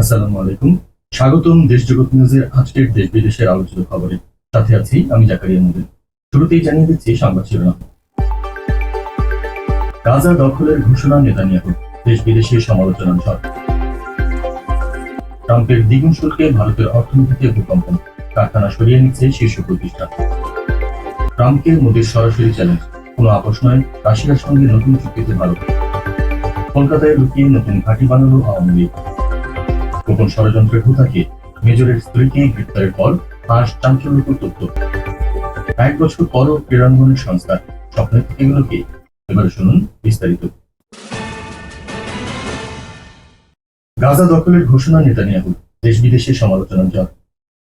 আসসালামু আলাইকুম। স্বাগতম দেশ জগৎ নিউজের আজকের দেশ বিদেশের আলোচিত খবরে। সাথে আছি আমি জাকারিয়া মুদিন। শুরুতেই জানিয়ে দিচ্ছি সংবাদ শিরোনাম। গাজা দখলের ঘোষণা নেতানিয়াহু, দেশ বিদেশে সমালোচনার ঝড় ট্রাম্পের দ্বিগুণ শুল্কে ভারতের অর্থনীতিতে ভূকম্পন। কারখানা সরিয়ে নিচ্ছে শীর্ষ প্রতিষ্ঠান ট্রাম্পকে মোদীর সরাসরি চ্যালেঞ্জ কোনো আপোষ নয়, রাশিয়ার সঙ্গে নতুন চুক্তিতে ভারত। কলকাতায় লুকিয়ে নতুন ঘাঁটি বানালো আওয়ামী লীগ। গোপন ষড়যন্ত্রের হুতাকে মেজরের স্ত্রীকে গ্রেপ্তারের পর ফাঁস চাঞ্চল্যকর তথ্য। এক বছর পরও ক্রীড়াঙ্গনের সংস্কার স্বপ্নের থেকে গেল কি এবারে শুনুন বিস্তারিত। গাজা দখলের ঘোষণা নেতানিয়াহু, দেশ বিদেশে সমালোচনার ঝড়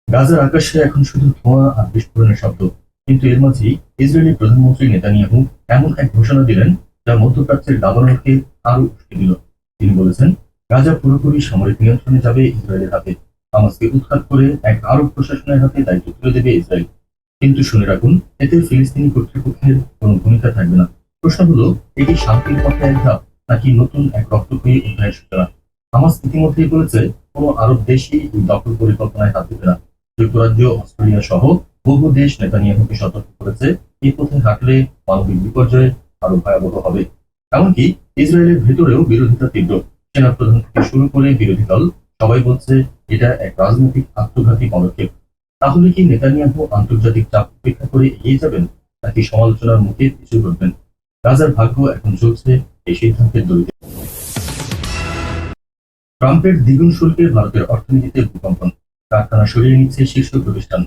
গাজার আকাশে এখন শুধু ধোঁয়া আর বিস্ফোরণের শব্দ, কিন্তু এর মাঝেই ইসরায়েলি প্রধানমন্ত্রী নেতানিয়াহু এমন এক ঘোষণা দিলেন যা মধ্যপ্রাচ্যের দাবানলকে আরও উস্কে দিল। তিনি বলেছেন গাজা পুরোপুরি সামরিক নিয়ন্ত্রণে যাবে, ইসরায়েলের হাতে হামাসকে উৎখাত করে এক আরব প্রশাসনের হাতে দায়িত্ব তুলে দেবে ইসরায়েল। কিন্তু শুনে রাখুন, এতে ফিলিস্তিনি কর্তৃপক্ষের কোনো ভূমিকা থাকবে না। প্রশ্ন হলো এটি শান্তির পথে এক ধাপ, নাকি নতুন এক রক্তক্ষয়ী অধ্যায়ের সূচনা? হামাস ইতিমধ্যেই বলেছে, কোনো আরব দেশই এই দখল পরিকল্পনায় হাত দেবে না। যুক্তরাজ্য, অস্ট্রেলিয়া সহ বহু দেশ নেতানিয়াহুকে সতর্ক করেছে এই পথে হাঁটলে মানবিক বিপর্যয় আরও ভয়াবহ হবে। এমনকি ইসরায়েলের ভেতরেও বিরোধিতা তীব্র। সেনাপ্রধান থেকে শুরু করে বিরোধী দল, সবাই বলছে এটা এক রাজনৈতিক আত্মঘাতী পদক্ষেপ। তাহলে কি নেতানিয়াহু আন্তর্জাতিক চাপ উপেক্ষা করে এগিয়ে যাবেন, নাকি সমালোচনার মুখে পিছু করবেন গাজার ভাগ্য এখন চলছে এই সিদ্ধান্তের দড়িতে। ট্রাম্পের দ্বিগুণ শুল্কে ভারতের অর্থনীতিতে ভূকম্পন, কারখানা সরিয়ে নিচ্ছে শীর্ষ প্রতিষ্ঠান।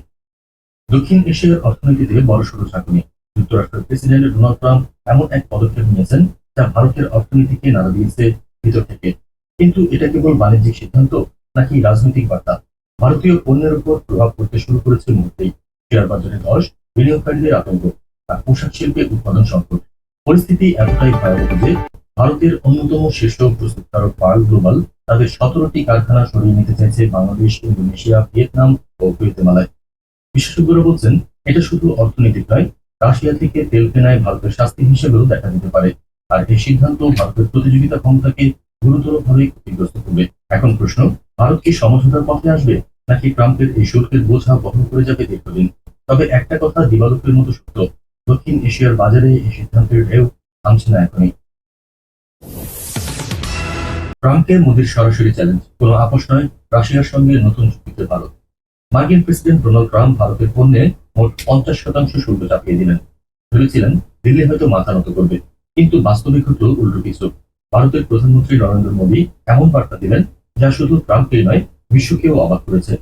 দক্ষিণ এশিয়ার অর্থনীতিতে বড়সড় ঝাঁকুনি যুক্তরাষ্ট্রের প্রেসিডেন্ট ডোনাল্ড ট্রাম্প এমন এক পদক্ষেপ নিয়েছেন যা ভারতের অর্থনীতিকে নাড়া দিয়েছে ভিতর থেকে। কিন্তু এটা কেবল বাণিজ্যিক সিদ্ধান্ত নাকি রাজনৈতিক বার্তা? ভারতীয় পণ্যের উপর প্রভাব পড়তে শুরু করেছে মুহূর্তেই। শেয়ার বাজারে ধস বিনিয়োগকারীদের আতঙ্ক, আর পোশাক শিল্পে উৎপাদন সংকট। পরিস্থিতি এতটাই ভয়াবহ যে ভারতের অন্যতম শীর্ষ প্রস্তুতকারক পার্ল গ্লোবাল তাদের সতেরোটি কারখানা সরিয়ে নিতে চাইছে বাংলাদেশ, ইন্দোনেশিয়া, ভিয়েতনাম ও গুয়েতেমালায়। বিশেষজ্ঞরা বলছেন, এটা শুধু অর্থনৈতিক নয়, রাশিয়া থেকে তেল কেনায় ভারতের শাস্তি হিসেবেও দেখা দিতে পারে। আর এই সিদ্ধান্ত ভারতের প্রতিযোগিতা ক্ষমতাকে গুরুতরভাবে ক্ষতিগ্রস্ত হবে। এখন প্রশ্ন, ভারত কি সমঝোতার পথে আসবে? নাকি ট্রাম্পের এই শুল্কের বোঝা বহন করে যাবে দীর্ঘদিন? তবে একটা কথা দিবালোকের মতো সত্য, দক্ষিণ এশিয়ার বাজারে এই সিদ্ধান্তের ঢেউ থামছে না এখনই। ট্রাম্পের মোদীর সরাসরি চ্যালেঞ্জ, কোনো আপোষ নয় রাশিয়ার সঙ্গে নতুন চুক্তিতে ভারত। মার্কিন প্রেসিডেন্ট ডোনাল্ড ট্রাম্প ভারতের পণ্যে মোট পঞ্চাশ শতাংশ শুল্ক চাপিয়ে দিলেন। ভেবেছিলেন দিল্লি হয়তো মাথা নত করবে, কিন্তু বাস্তবিক ঘটল উল্টো কিছু। ভারতের প্রধানমন্ত্রী নরেন্দ্র মোদী এমন বার্তা দিলেন যা শুধু ট্রাম্পকেই নয়, বিশ্বকেও অবাক করেছে।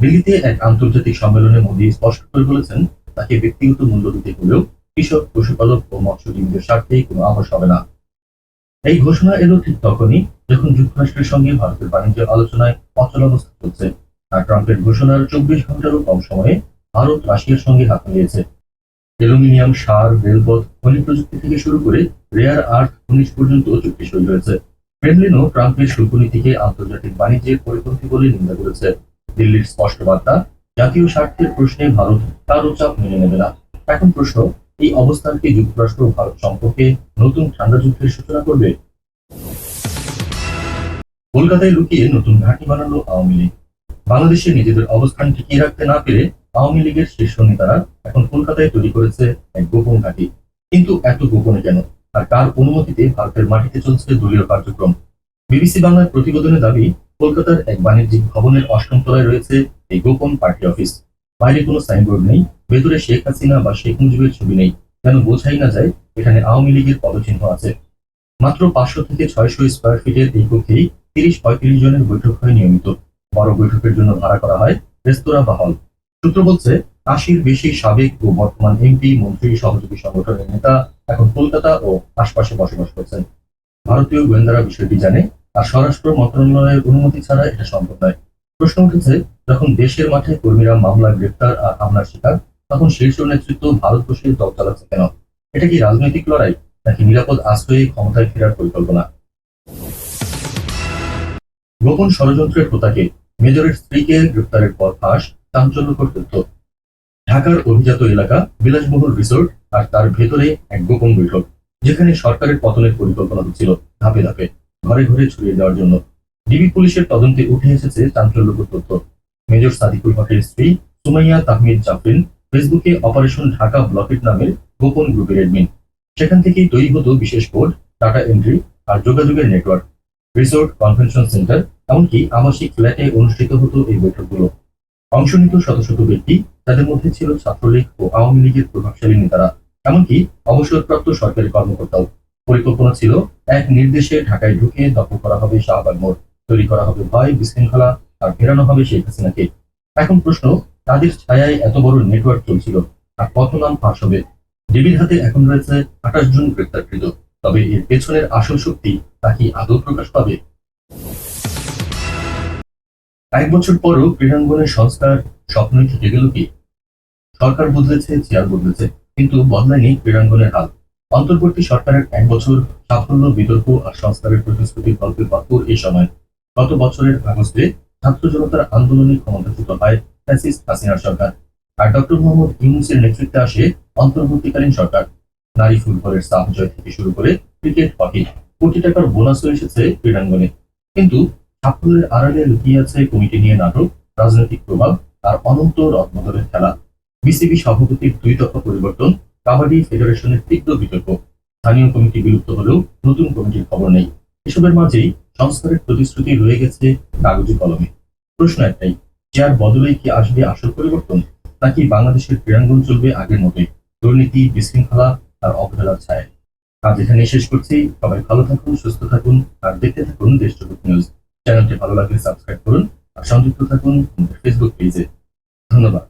দিল্লিতে এক আন্তর্জাতিক সম্মেলনে মোদী স্পষ্ট করে বলেছেন, তাকে ব্যক্তিগত মূল্য দিতে হলেও কৃষক, পশুপালক ও মৎস্যজীবীদের স্বার্থে কোনো আপোষ হবে না। এই ঘোষণা এলো ঠিক তখনই যখন যুক্তরাষ্ট্রের সঙ্গে ভারতের বাণিজ্য আলোচনায় অচলাবস্থা চলছে। আর ট্রাম্পের ঘোষণার চব্বিশ ঘন্টারও কম সময়ে ভারত রাশিয়ার সঙ্গে হাত মিলিয়েছে। অ্যালুমিনিয়াম, সার রেলপথ খনি প্রযুক্তি থেকে শুরু করে রেয়ার আর্থ খনিজ পর্যন্ত চুক্তি সই হয়েছে ক্রেমলিনও ট্রাম্পের শুল্ক নীতিকে আন্তর্জাতিক বাণিজ্যের পরিপন্থী বলে নিন্দা করেছে। দিল্লির স্পষ্ট বার্তা, জাতীয় স্বার্থের প্রশ্নে ভারত কারও চাপ মেনে নেবে না। এখন প্রশ্ন, এই অবস্থানকে যুক্তরাষ্ট্র ভারত সম্পর্কে নতুন ঠান্ডা যুদ্ধের সূচনা করবে? কলকাতায় লুকিয়ে নতুন ঘাঁটি বানালো আওয়ামী লীগ। বাংলাদেশে নিজেদের অবস্থান টিকিয়ে রাখতে না পেরে আওয়ামী লীগের শীর্ষ নেতারা এখন কলকাতায় তৈরি করেছে এক গোপন ঘাঁটি। কিন্তু এত গোপনে কেন? আর কার অনুমতিতে ভারতের মাটিতে চলছে দলীয় কার্যক্রম? বিবিসি বাংলার প্রতিবেদনে দাবি, কলকাতার এক বাণিজ্যিক ভবনের অষ্টম তলায় রয়েছে এই গোপন পার্টি অফিস। বাইরে কোনো সাইনবোর্ড নেই, ভেতরে শেখ হাসিনা বা শেখ মুজিবের ছবি নেই। যেন বোঝাই না যায়, এখানে আওয়ামী লীগের পদচিহ্ন আছে। মাত্র পাঁচশো থেকে ছয়শো স্কোয়ার ফিটের এই কক্ষেই তিরিশ পঁয়ত্রিশ জনের বৈঠক হয় নিয়মিত। বড় বৈঠকের জন্য ভাড়া করা হয় রেস্তোরাঁ বা হল সূত্র বলছে আশির বেশি সাবেক ও বর্তমান এমপি, মন্ত্রী, সহযোগী সংগঠনের নেতা এখন কলকাতা ও আশপাশে বসবাস করছেন। ভারতীয় গোয়েন্দারা বিষয়টি জানে, আর স্বরাষ্ট্র মন্ত্রণালয়ের অনুমতি ছাড়া এটা সম্ভব নয়। প্রশ্ন উঠেছে, যখন দেশের মাঠে কর্মীরা মামলা, গ্রেপ্তার আর হামলার শিকার, তখন শীর্ষ নেতৃত্ব ভারতবর্ষের দল চালাচ্ছে কেন? এটা কি রাজনৈতিক লড়াই, নাকি নিরাপদ আশ্রয়ে ক্ষমতায় ফেরার পরিকল্পনা? গোপন ষড়যন্ত্রের হোতাকে মেজরের স্ত্রীকে গ্রেপ্তারের পর ফাঁস চাঞ্চল্যকর তথ্য ঢাকার অভিজাত এলাকা বিলাসবহুল রিসোর্ট আর তার ভেতরে এক গোপন বৈঠক, যেখানে সরকারের পতনের পরিকল্পনা হচ্ছিল ধাপে ধাপে, ঘরে ঘরে ছড়িয়ে দেওয়ার জন্য। ডিবি পুলিশের তদন্তে উঠে এসেছে চাঞ্চল্যকর তথ্য। মেজর সাদিকুল হকের স্ত্রী সুমাইয়া তাহমিদ জাফরিন ফেসবুকে অপারেশন ঢাকা ব্লকেট নামের গোপন গ্রুপের এডমিন সেখান থেকেই তৈরি হতো বিশেষ কোড, ডাটা এন্ট্রি আর যোগাযোগের নেটওয়ার্ক। রিসোর্ট কনভেনশন সেন্টার, এমনকি আবাসিক ফ্ল্যাটে অনুষ্ঠিত হতো এই বৈঠকগুলো। অংশ নিত শত শত ব্যক্তি তাদের মধ্যে ছিল ছাত্রলীগ ও আওয়ামী লীগের প্রভাবশালী নেতারা, এমনকি অবসরপ্রাপ্ত সরকারি কর্মকর্তাও। পরিকল্পনা ছিল, এক নির্দেশে ঢাকায় ঢুকে দখল করা হবে শাহবাগ মোড়, তৈরি করা হবে ভয়, বিশৃঙ্খলা আর ফেরানো হবে শেখ হাসিনাকে। এখন প্রশ্ন, তাদের ছায়ায় এত বড় নেটওয়ার্ক চলছিল, আর কত নাম ফাঁস হবে? ডিবির হাতে এখন রয়েছে আঠাশ জন গ্রেপ্তারকৃত, তবে এর পেছনের আসল শক্তি তা কি আদৌ প্রকাশ পাবে? এক বছর পরও ক্রীড়াঙ্গনের সংস্কার স্বপ্নই থেকে গেল কি? সরকার বদলেছে, চেয়ার বদলেছে, কিন্তু বদলায়নি ক্রীড়াঙ্গনের হাল। অন্তর্বর্তী সরকারের এক বছর সাফল্য, বিতর্ক আর সংস্কারের প্রতিশ্রুতি গল্পে ভরপুর এই সময়। গত বছরের আগস্টে ছাত্র জনতার আন্দোলনে ক্ষমতাচ্যুত হয় ফ্যাসিস্ট হাসিনার সরকার। আর ডক্টর মোহাম্মদ ইউনুসের নেতৃত্বে আসে অন্তর্বর্তীকালীন সরকার। নারী ফুটবলের সাফ জয় থেকে শুরু করে ক্রিকেট, হকি, কোটি টাকার বোনাসও এসেছে ক্রীড়াঙ্গনে। কিন্তু সাফল্যের আড়ালে লুকিয়ে আছে কমিটি নিয়ে নাটক, রাজনৈতিক প্রভাব আর অনন্ত রদবদলের খেলা। বিসিবি সভাপতির দুই দফা পরিবর্তন, কাবাডি ফেডারেশনের তীব্র বিতর্ক। স্থানীয় কমিটি বিলুপ্ত হলেও নতুন কমিটির খবর নেই। এসবের মাঝেই সংস্কারের প্রতিশ্রুতি রয়ে গেছে কাগজে কলমে। প্রশ্ন একটাই চেয়ার বদলেই কি আসবে আসল পরিবর্তন? নাকি বাংলাদেশের ক্রীড়াঙ্গন চলবে আগের মতোই? দুর্নীতি, বিশৃঙ্খলা আর অবহেলার ছায়। আজ এখানে শেষ করছি। সবাই ভালো থাকুন, সুস্থ থাকুন আর দেখতে থাকুন দেশ নিউজ। চ্যানেলটি ভালো লাগলে সাবস্ক্রাইব করুন আর সংযুক্ত থাকুন ফেসবুক পেজে ধন্যবাদ।